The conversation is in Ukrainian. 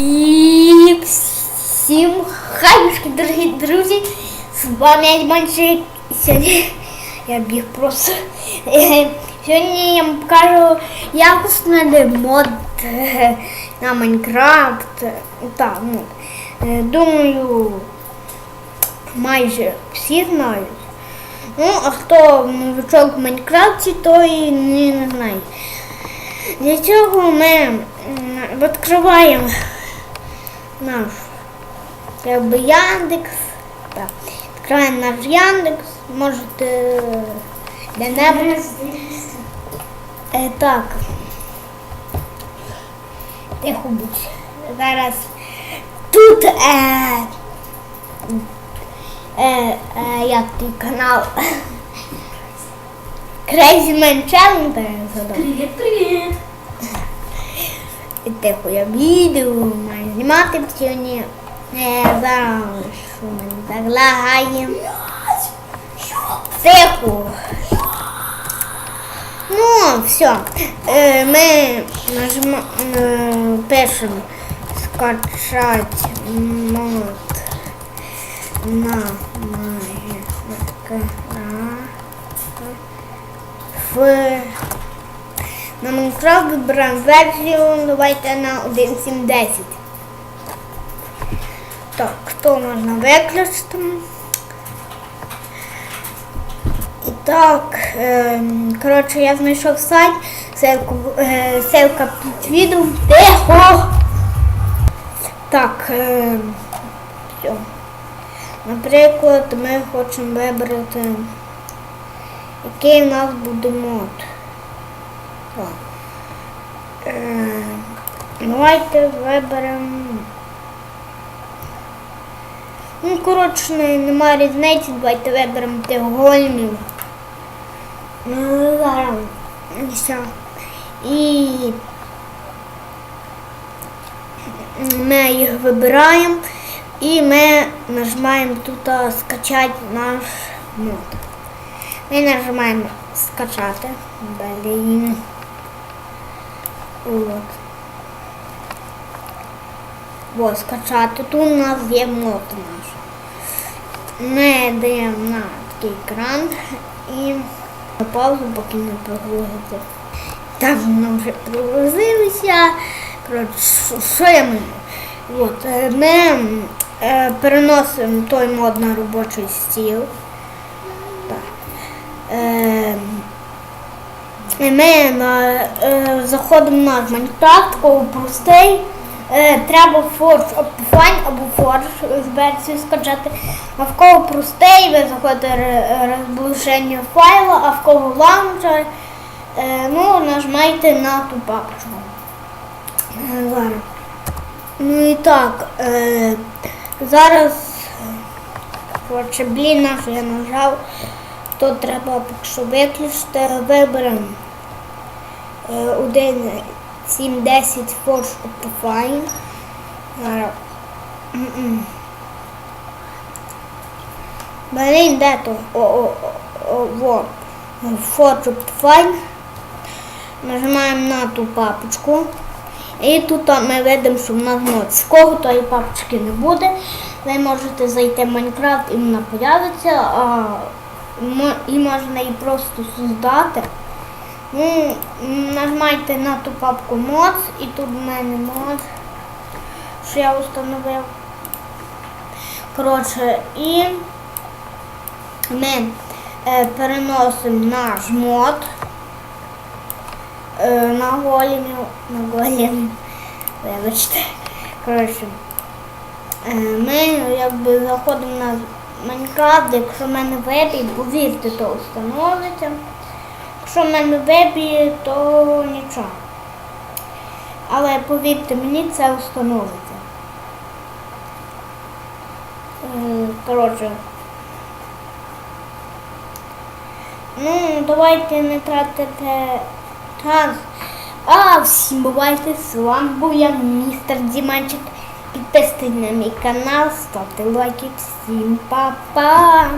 І всім хайбушки, дорогі друзі! З вами я Манчик. Сьогодні я біг просто. Сьогодні я вам покажу, як установити мод на Майнкрафт. Так, ну, е, думаю, майже всі знають. Ну, а хто новичок в Майнкрафті, той не, не знає. Для цього ми відкриваємо наш якби Яндекс. Так. Відкриваємо наш Яндекс, можете де-небудь. Е, так. Тихо будь. Зараз тут е, е, е, як той канал Crazy Man Challenge. Привіт, привіт! Тихо, я відео маю знімати сьогодні. Не мене так лагає. Тихо. Ну, все. Е, Ми нажимаємо пишемо скачати мод на в на Майнкрафт вибираємо версію, давайте на 1.7.10. Так, хто можна виключити? І так, е, коротше, я знайшов сайт, е, ссылка під відео. Тихо! Так, е, все. Наприклад, ми хочемо вибрати, який у нас буде мод. Так. Е, давайте виберемо. Ну, коротше, немає різниці, давайте виберемо гольмів. Ну, зараз. Все. І ми їх вибираємо і ми нажимаємо тут скачати наш мод. Ми нажимаємо скачати. Блін. От. Ось скачати. Тут у нас є мод наш. Ми даємо на такий екран і на паузу, поки не прогрузиться. Так, воно вже прогрузилося. Коротше, що- я маю? От, е, ми е, переносимо той мод на робочий стіл. Так. Е, ми на, е, заходимо на Майнкрафт, такий простий. Е, треба Forge Optifine або з версію скачати. А в кого простий, ви заходите розближення файла, а в кого лаунчер, ну, нажмайте на ту папочку. Е. Ну і так, е, зараз, коротше, блін, наш я нажав, то треба поки що виключити. Виберемо е, 1, 7, 10 Forge Optifine. Зараз. М-м. Блін, де то? Во. Forge Optifine. Нажимаємо на ту папочку. І тут ми видимо, що в нас. З кого тої папочки не буде. Ви можете зайти в Майнкрафт і вона появиться, а і можна її просто создати. Ну, нажмайте на ту папку мод і тут в мене мод, що я встановив. Коротше, і ми е, переносимо наш мод е, на голімів, на голім. Вибачте. Коротше, е, ми якби заходимо на Майнкрафт, якщо в мене вебі, повірте, то встановиться. Якщо мене вебі, то нічого. Але повірте мені, це встановиться. Коротше. Ну, давайте не тратити час. А, всім бувайте, з вами був я, містер Діманчик. Підписуйтесь на мій канал, ставте лайки. Всім па-па!